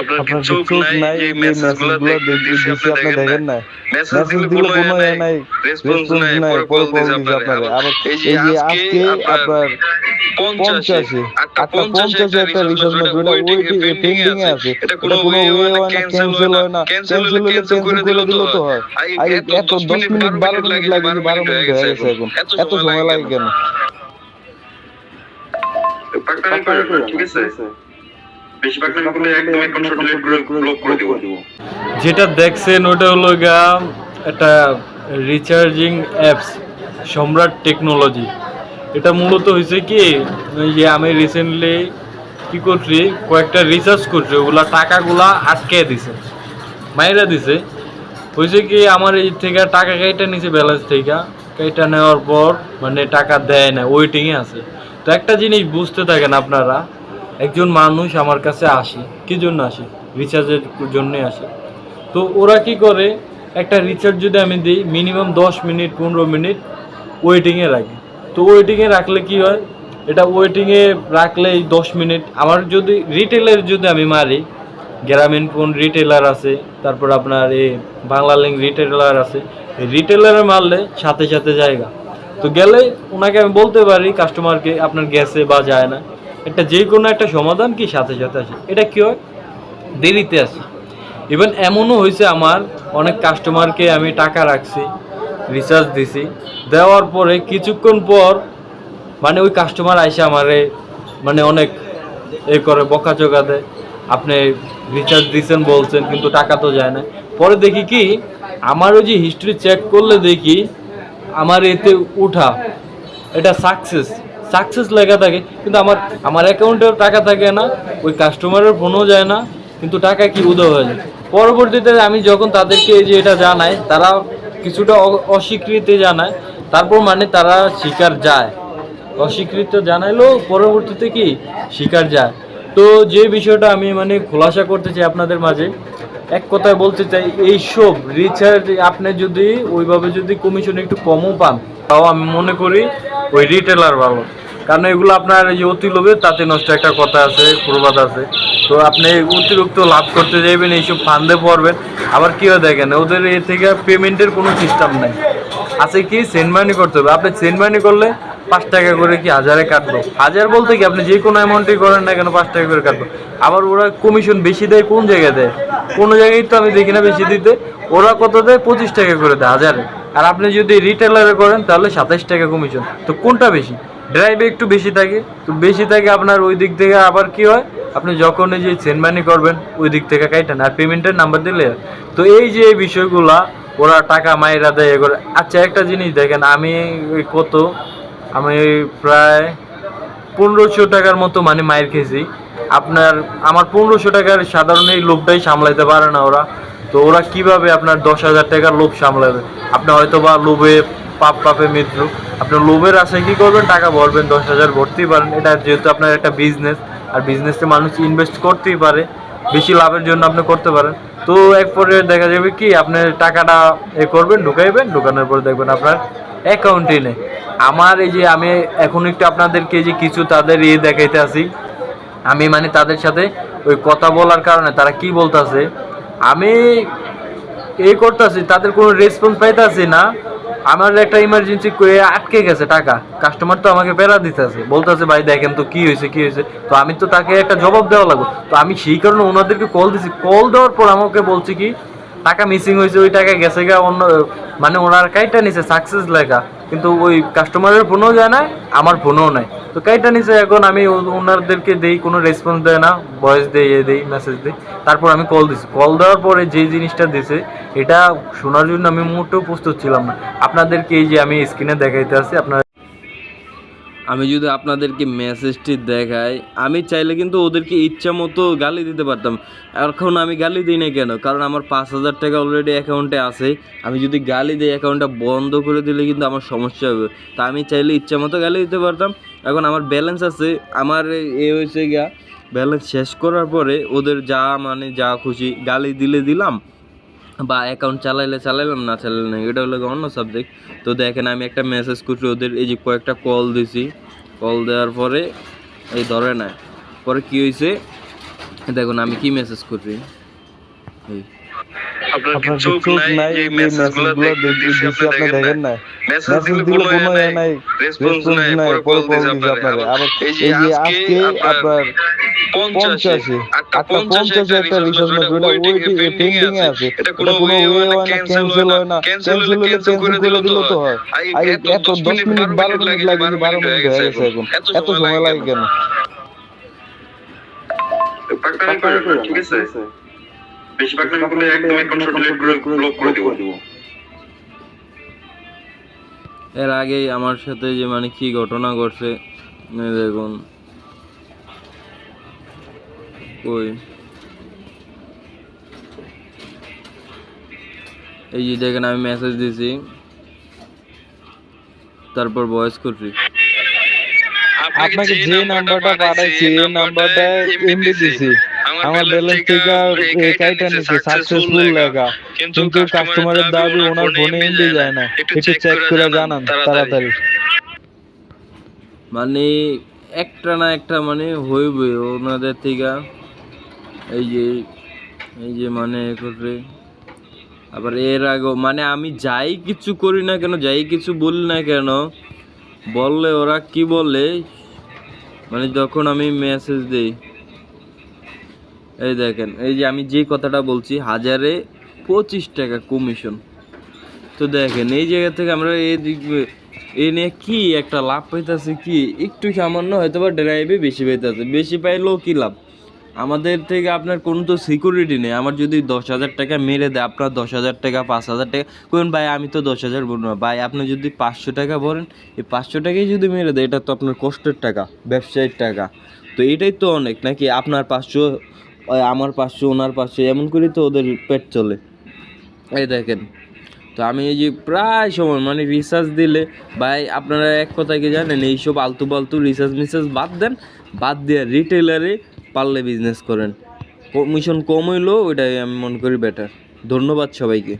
আপনার কি চোখ নাই? এই মেসেজগুলো আপনি দেখেন না কোনো এ নাই রেসপন্স নাই। পরে কল দিছে আপনারে এই যে আজকে আপনার একটা পেন্ডিং এ আছে। এটা কোনো ওয়ে হয় না ক্যান্সেল হয় হয় না। ক্যান্সেল হলে ক্যান্সেল করে তো হয়। হয়। এত এত 10 দশ মিনিট মিনিট 12 বারো মিনিট মিনিট লাগে লাগে 12 বারো মিনিট মিনিট হয়ে গেছে গেছে এখন। এখন। এত সময় লাগে কেন? ঠিক আছে একদম ব্লক করে দিব। যেটা দেখছেন ওটা হলো গা একটা রিচার্জিং অ্যাপস সম্রাট টেকনোলজি এটা মূলত হয়েছে কি ওই যে আমি রিসেন্টলি কি করছি কয়েকটা রিচার্জ করছি ওগুলা টাকাগুলা আটকে দিছে মাইরা দিছে। হয়েছে কি আমার এই থেকে টাকা কেটে নিছে ব্যালেন্স থেকে। কেটে নেওয়ার পর মানে টাকা দেয় না ওয়েটিংয়ে আছে। তো একটা জিনিস বুঝতে থাকেন আপনারা একজন মানুষ আমার কাছে আসে। কি জন্য আসে? রিচার্জের জন্যই আসে। তো ওরা কি করে? একটা রিচার্জ যদি আমি দিই মিনিমাম দশ মিনিট, পনেরো মিনিট ওয়েটিংয়ে রাখি। তো ওয়েটিংয়ে রাখলে কি হয়? এটা ওয়েটিংয়ে রাখলে দশ মিনিট। আমার যদি রিটেলের যদি আমি মারি, গ্রামীণ ফোন রিটেলার আছে, তারপর আপনার এই বাংলা লিঙ্ক রিটেলার আছে রিটেলারে মারলে সাথে সাথে জায়গা। তো গেলে ওনাকে আমি বলতে পারি কাস্টমারকে আপনার গেছে বা যায় না। একটা যে কোনো একটা সমাধান কি সাথে সাথে আসে? এটা কি হয়? দেরিতে আসে। ইভেন এমনও হয়েছে আমার, অনেক কাস্টমারকে আমি টাকা রাখছি রিচার্জ দিছি। দেওয়ার পরে কিছুক্ষণ পর মানে ওই কাস্টমার আইসে আমারে মানে অনেক এ করে বকাচকা দেয়। আপনি রিচার্জ দিছেন বলছেন, কিন্তু টাকা তো যায় না। পরে দেখি কি, আমার ওই যে হিস্ট্রি চেক করলে দেখি, আমার এতে উঠা, এটা সাকসেস সাকসেস লেখা থাকে, কিন্তু আমার আমার অ্যাকাউন্টেও টাকা থাকে না, ওই কাস্টমারের ফোনও যায় না, কিন্তু টাকা কি উদয় হয়ে? যায় পরবর্তীতে আমি যখন তাদেরকে যে এটা জানাই, তারা কিছুটা অস্বীকৃতি জানায়, তারপর মানে তারা স্বীকার যায়। অস্বীকৃত জানাইলেও পরবর্তীতে কি? শিকার যায়। তো যে বিষয়টা আমি মানে খোলাসা করতে চাই আপনাদের মাঝে, এক কথায় বলতে চাই এইসব রিচার্জ আপনি যদি ওইভাবে যদি কমিশন একটু কমও পান, তাও আমি মনে করি ওই রিটেলার ভালো। কারণ এগুলো আপনার এই অতি লোভে তাতে নষ্ট একটা কথা আছে, প্রবাদ আছে। তো আপনি অতিরিক্ত লাভ করতে যাইবেন, এইসব ফান্দে পড়বেন। আবার কি হয় দেখেন, ওদের এ থেকে পেমেন্টের কোনো সিস্টেম নাই। আছে কি সেন্ড মানি করতে হবে। আপনি সেন্ড মানি করলে পাঁচ টাকা করে কি হাজারে কাটবো? হাজার বলতে কি, আপনি যে কোনো অ্যামাউন্টই করেন না কেন, পাঁচ টাকা করে কাটবো? আবার ওরা কমিশন বেশি দেয় কোন জায়গায় দেয়? কোনো জায়গায় তো আমি দেখি না বেশি দিতে। ওরা কত দেয়? পঁচিশ টাকা করে দেয়, হাজারে। আর আপনি যদি রিটেলারে করেন, তাহলে সাতাশ টাকা কমিশন তো কোনটা বেশি? ড্রাইভে একটু বেশি থাকে। তো বেশি থাকে আপনার ওই দিক থেকে আবার কি হয়? আপনি যখন এই যে সেন্ড মানি করবেন, ওই দিক থেকে কাইটেন আর পেমেন্টের নাম্বার দিলে। তো এই যে বিষয়গুলা, ওরা টাকা মাইরা দেয় করে আচ্ছা একটা জিনিস দেখেন, আমি কত? আমি প্রায় পনেরোশো টাকার মতো মানে মায়ের খেয়েছি। আপনার, আমার পনেরোশো টাকার সাধারণ এই লোভটাই সামলাইতে পারে না ওরা। তো ওরা কীভাবে আপনার দশ হাজার টাকার লোভ সামলাবে? আপনি হয়তো বা লোভে পাপ পাপে মৃত্যু। আপনার লোভের আশায় কী করবেন? টাকা ভরবেন, দশ হাজার ভরতেই পারেন। এটা যেহেতু আপনার একটা বিজনেস আর বিজনেসে মানুষ ইনভেস্ট করতেই পারে। বেশি লাভের জন্য আপনি করতে পারেন। তো এক পরে দেখা যাবে কি, আপনি টাকাটা এ করবেন, ঢুকাইবেন, ঢুকানোর পরে দেখবেন আপনার অ্যাকাউন্টে নেই। আমার এই যে আমি এখন একটু আপনাদেরকে যে কিছু তাদের ইয়ে দেখাইতে আসি। আমি মানে তাদের সাথে ওই কথা বলার কারণে তারা কি বলতাছে আমি এই করতেছি, তাদের কোনো রেসপন্স পাইতাছি না। আমার একটা ইমার্জেন্সি আটকে গেছে টাকা। কাস্টমার তো আমাকে পেরা দিতেছে। বলতেছে, ভাই, দেখেন তো কি হয়েছে কি হয়েছে? তো আমি তো তাকে একটা জবাব দেওয়া লাগবে। তো আমি সেই কারণে ওনাদেরকে কল দিছি। কল দেওয়ার পর আমাকে বলছি কি, টাকা মিসিং হয়েছে, ওই টাকা গেছে গা, অন্য মানে ওনার কাইটা নিছে সাকসেস লেখা কিন্তু ওই কাস্টমারের ফোনও যায় না, আমার ফোনও নাই। তো কাইটা নিছে, এখন আমি ওনাদেরকে দেই, কোনো রেসপন্স দেয় না ভয়েস দেই, এ দেই মেসেজ দিই। তারপর আমি কল দিছি। কল দেওয়ার পরে যে জিনিসটা দিছে, এটা শোনার জন্য আমি মোটেও প্রস্তুত ছিলাম না। আপনাদেরকে এই যে আমি স্ক্রিনে দেখাইতে আছি আপনার আমি যদি আপনাদেরকে মেসেজটি দেখাই, আমি চাইলে কিন্তু ওদেরকে ইচ্ছা মতো গালি দিতে পারতাম। এখন আমি গালি দিই না কেন? কারণ আমার পাঁচ হাজার টাকা অলরেডি অ্যাকাউন্টে আছে। আমি যদি গালি দিই অ্যাকাউন্টটা বন্ধ করে দিলে কিন্তু আমার সমস্যা হবে। তা আমি চাইলে ইচ্ছা মতো গালি দিতে পারতাম। এখন আমার ব্যালেন্স আছে, আমার এ হয়েছে গিয়া ব্যালেন্স শেষ করার পরে ওদের যা মানে যা খুশি গালি দিলে দিলাম, বা অ্যাকাউন্ট চালাইলে চালাইলাম, না চালাইলে না এটা হলো অন্য সাবজেক্ট তো দেখেন আমি একটা মেসেজ করছি ওদের, এই যে কয়েকটা কল দিছি কল দেওয়ার পরে, এই ধরে না পরে কি হয়েছে দেখুন আমি কি মেসেজ করছি, এই আপনার কি চোখ নাই? এই মেসেজগুলো দিচ্ছি আপনি দেখেন না মেসেজ দিলে দিলে কোনো ইয়ে ইয়ে নাই রেসপন্স নাই। পরে কল দিছে আপনারে। আবার এই যে আজকে আপনার পঞ্চাশে একটা পঞ্চাশে একটা রিচার্জ ওটা ওইটা ওয়েটিং পেন্ডিং এ আছে। এটা কোনো ওয়ে হয় না ক্যান্সেল ক্যান্সেল হয় না। ক্যান্সেল হলে ক্যান্সেল করে করে তো হয়। আই এত 10 মিনিট 12 মিনিট লাগে 12 মিনিট হয়ে গেছে এখন। এত সময় লাগে কেন ঠিক আছে বেশি পাকনামি করলে করে ব্লক করে দিব। এর আগেই আমার সাথে যে মানে কি ঘটনা ঘটছে দেখুন। ওই। এই যে দেখেন, আমি মেসেজ দিছি, তারপর ভয়েস করছি। আপনাকে যে নাম্বারটা পাঠাইছি এই নাম্বারটা এমবি দিছি। আমার ব্যালেন্স থেকে এই কাইটা নিছে সাকসেসফুল লেখা। কিন্তু কাস্টমারের দাবি ওনার ফোনে এমবি যায় না। একটু চেক করে জানান তাড়াতাড়ি। মানে একটা না একটা মানে হইবে ওনাদের থেকে। এই যে এই যে মানে করে আবার এর আগে মানে আমি যাই কিছু করি না কেন যাই কিছু বলি না কেন বললে ওরা কি বলে? মানে যখন আমি মেসেজ দিই, এই দেখেন, এই যে আমি যে কথাটা বলছি, হাজারে পঁচিশ টাকা কমিশন তো দেখেন, এই জায়গা থেকে আমরা এই দিক এ নিয়ে কী একটা লাভ পাইতেছে কি, একটু সামান্য হয়তো বা ড্রাইভে বেশি পাইতেছে। বেশি পাইলেও কী লাভ? আমাদের থেকে আপনার কোনো তো সিকিউরিটি নেই। আমার যদি দশ হাজার টাকা মেরে দেয়, আপনার দশ হাজার টাকা, পাঁচ হাজার টাকা। কোন ভাই, আমি তো দশ হাজার বলব না। ভাই, আপনি যদি পাঁচশো টাকা বলেন এই পাঁচশো টাকাই যদি মেরে দেয়, এটা তো আপনার কষ্টের টাকা, ব্যবসায়ীর টাকা। তো এটাই তো অনেক, নাকি আপনার পাঁচশো আমার পাঁচশো, ওনার পাঁচশো, এমন করেই তো ওদের পেট চলে। এই দেখেন, তো আমি এই যে প্রায় সময় মানে রিসার্চ দিলে, ভাই, আপনারা এক কথা কি জানেন, এইসব আলতু পালতু রিসার্চ মিসার্চ বাদ দেন, বাদ দিয়ে রিটেলারে পারলে বিজনেস করেন। কমিশন কম হইলেও ওইটাই আমি মনে করি বেটার ধন্যবাদ সবাইকে।